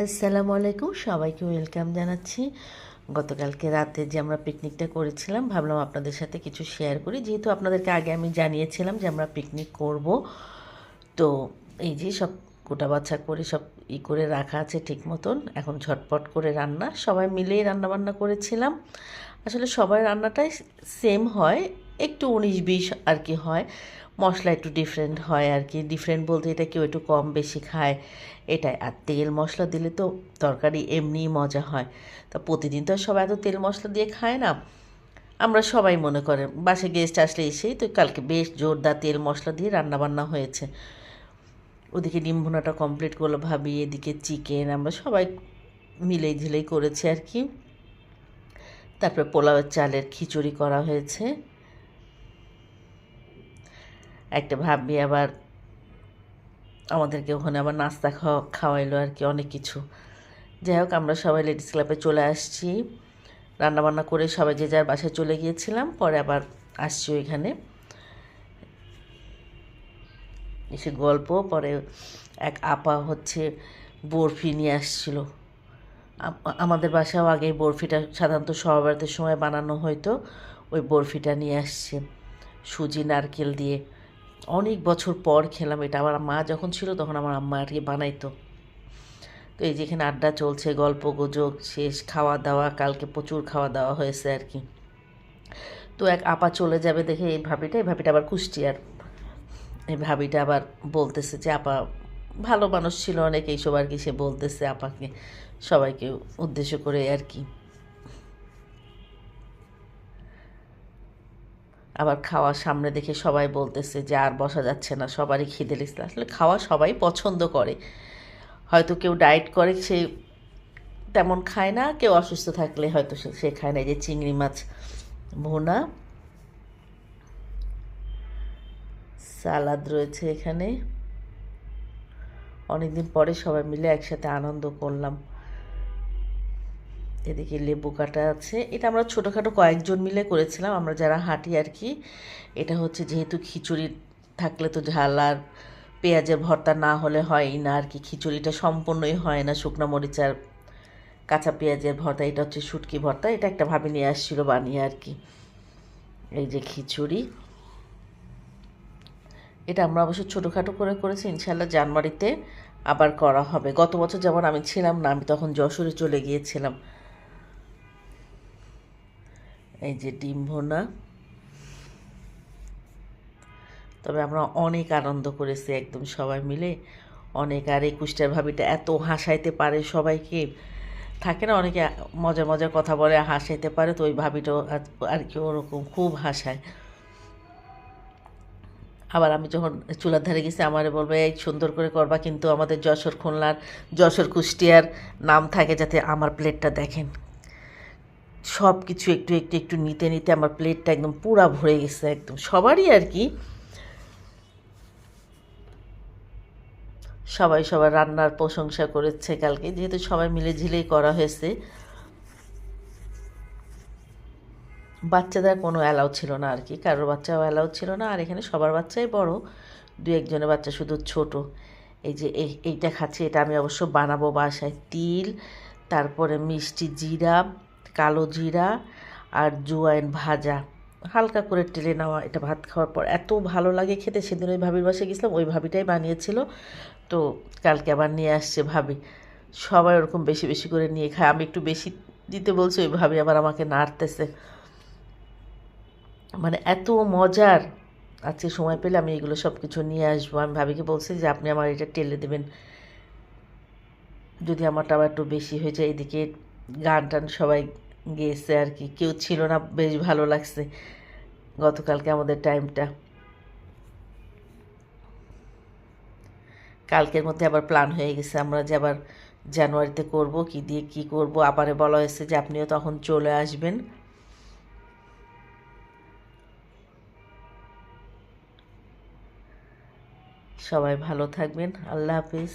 আসসালামু আলাইকুম। সবাইকে ওয়েলকাম জানাচ্ছি। গতকালকে রাতে যে আমরা পিকনিকটা করেছিলাম, ভাবলাম আপনাদের সাথে কিছু শেয়ার করি। যেহেতু আপনাদেরকে আগে আমি জানিয়েছিলাম যে আমরা পিকনিক করব, তো এই যে সব গোটা বাচ্চা করে সব ই করে রাখা আছে ঠিক মতন। এখন ঝটপট করে রান্না। সবাই মিলেই রান্নাবান্না করেছিলাম। আসলে সবাই রান্নাটাই সেম হয়, একটু উনিশ বিশ আর কি হয়। মশলা একটু ডিফারেন্ট হয় আর কি ডিফারেন্ট বলতে এটা কেউ একটু কম বেশি খায়। এটাই। আর তেল মশলা দিলে তো তরকারি এমনিই মজা হয়। তা প্রতিদিন তো সবাই এত তেল মশলা দিয়ে খায় না। আমরা সবাই মনে করেন বাসে গেস্ট আসলে এসেই তো কালকে বেশ জোরদার তেল মশলা দিয়ে রান্না বান্না হয়েছে। ওদিকে ডিম কমপ্লিট করল ভাবি, এদিকে চিকেন আমরা সবাই মিলেই ঝিলেই করেছি আর কি তারপরে পোলাওয়ের চালের খিচুড়ি করা হয়েছে। একটা ভাবি আবার আমাদেরকে ওখানে আবার নাস্তা খাওয়া, খাওয়াইলো আর কি, অনেক কিছু। যাই হোক, আমরা সবাই লেডিস ক্লাবে চলে আসছি। রান্নাবান্না করে সবাই যে যার বাসায় চলে গিয়েছিলাম, পরে আবার আসছি ওইখানে। এসে গল্প, পরে এক আপা হচ্ছে বরফি নিয়ে আসছিল। আমাদের বাসাও আগে বরফিটা সাধারণত সহবারতের সময় বানানো হয়তো ওই বরফিটা নিয়ে আসছে, সুজি, নারকেল দিয়ে। অনেক বছর পর খেলাম এটা। আমার মা যখন ছিল তখন আমার আম্মা আর কি বানাইতো। তো এই যেখানে আড্ডা চলছে, গল্প, গুজব, শেষ খাওয়া দাওয়া কালকে প্রচুর খাওয়া দাওয়া হয়েছে আর কি। তো এক আপা চলে যাবে দেখে এই ভাবিটা এই ভাবিটা আবার কুষ্টিয়ার। এই ভাবিটা আবার বলতেছে যে, আপা, ভালো মানুষ ছিল অনেক। এইসব আর কি সে বলতেছে আপাকে। সবাইকে উদ্দেশ্য করে আর কি। আবার খাওয়া সামনে দেখে সবাই বলতেছে যে আর বসা যাচ্ছে না, সবারই খিদে লেগেছে। আসলে খাওয়া সবাই পছন্দ করে। হয়তো কেউ ডায়েট করে, সে তেমন খায় না, কেউ অসুস্থ থাকলে হয়তো সে খায় না। যে চিংড়ি মাছ ভুনা, সালাদ রয়েছে এখানে। অনেকদিন পরে সবাই মিলে একসাথে আনন্দ করলাম। এদিকে লেবু কাটা আছে। এটা আমরা ছোটোখাটো কয়েকজন মিলে করেছিলাম। আমরা যারা হাঁটি আর কি, এটা হচ্ছে যেহেতু খিচুড়ি থাকলে তো ঝাল আর পেঁয়াজের ভর্তা না হলে হয়ই না আর কি। খিচুড়িটা সম্পূর্ণই হয় না। শুকনো মরিচ আর কাঁচা পেঁয়াজের ভর্তা, এটা হচ্ছে শুটকি ভর্তা। এটা একটা ভাবে নিয়ে আসছিল বানিয়ে আর কি। এই যে খিচুড়ি। এটা আমরা অবশ্য ছোটোখাটো করে করেছি। ইনশাল্লাহ জানুয়ারিতে আবার করা হবে। গত বছর যেমন আমি ছিলাম না, আমি তখন যশোরে চলে গিয়েছিলাম। এই যে ডিম ভোনা। তবে আমরা অনেক আনন্দ করেছি একদম সবাই মিলে। অনেক, আর এই কুষ্টার ভাবিটা এত হাসাইতে পারে সবাইকে। থাকে না, অনেকে মজার মজার কথা বলে, হাসাইতে পারে, তো ওই ভাবিটাও আর কি ওরকম খুব হাসায়। আবার আমি যখন চুলার ধারে গেছি, আমারে বলবে, এই সুন্দর করে করবা কিন্তু আমাদের যশোর খুলনার, যশোর কুষ্টিয়ার নাম থাকে যাতে আমার প্লেটটা দেখেন। সব কিছু একটু একটু একটু নিতে নিতে আমার প্লেটটা একদম পুরা ভরে গেছে একদম। সবারই আর কি সবাই সবার রান্নার প্রশংসা করেছে কালকে, যেহেতু সবাই মিলে ঝিলেই করা হয়েছে। বাচ্চাদের কোনো অ্যালাউ ছিল না আর কি, কারোর বাচ্চাও অ্যালাউ ছিল না, আর এখানে সবার বাচ্চাই বড়, দু একজনের বাচ্চা শুধু ছোট। এই যে এই, এইটা খাচ্ছি, এটা আমি অবশ্য বানাবো বাসায়। তিল, তারপরে মিষ্টি জিরা কালো জিরা আর জুয়াইন ভাজা। হালকা করে টেলে নেওয়া এটা ভাত খাওয়ার পর এত ভালো লাগে খেতে। সেদিন ওই ভাবির বাসায় গেছিলাম, ওই ভাবিটাই বানিয়েছিল। তো কালকে আবার নিয়ে আসছে ভাবি। সবাই ওরকম বেশি বেশি করে নিয়ে খায়। আমি একটু বেশি দিতে বলছি, ওই ভাবি আবার আমাকে নাড়তেছে। মানে এত মজার। আজকে সময় পেলে আমি এগুলো সব কিছু নিয়ে আসব। আমি ভাবিকে বলছি যে, আপনি আমার এটা টেলে দেবেন। যদি আমারটা আবার একটু বেশি হয়ে যায়, এদিকে গান টান সবাই গেয়েছে আর কি। কেউ ছিল না, বেশ ভালো লাগছে গতকালকে আমাদের টাইমটা কালকের মধ্যে আবার প্ল্যান হয়ে গেছে, আমরা যে আবার জানুয়ারিতে করব, কি দিয়ে কি করব আবারে বলা হয়েছে যে আপনিও তখন চলে আসবেন। সবাই ভালো থাকবেন, আল্লাহ হাফিজ।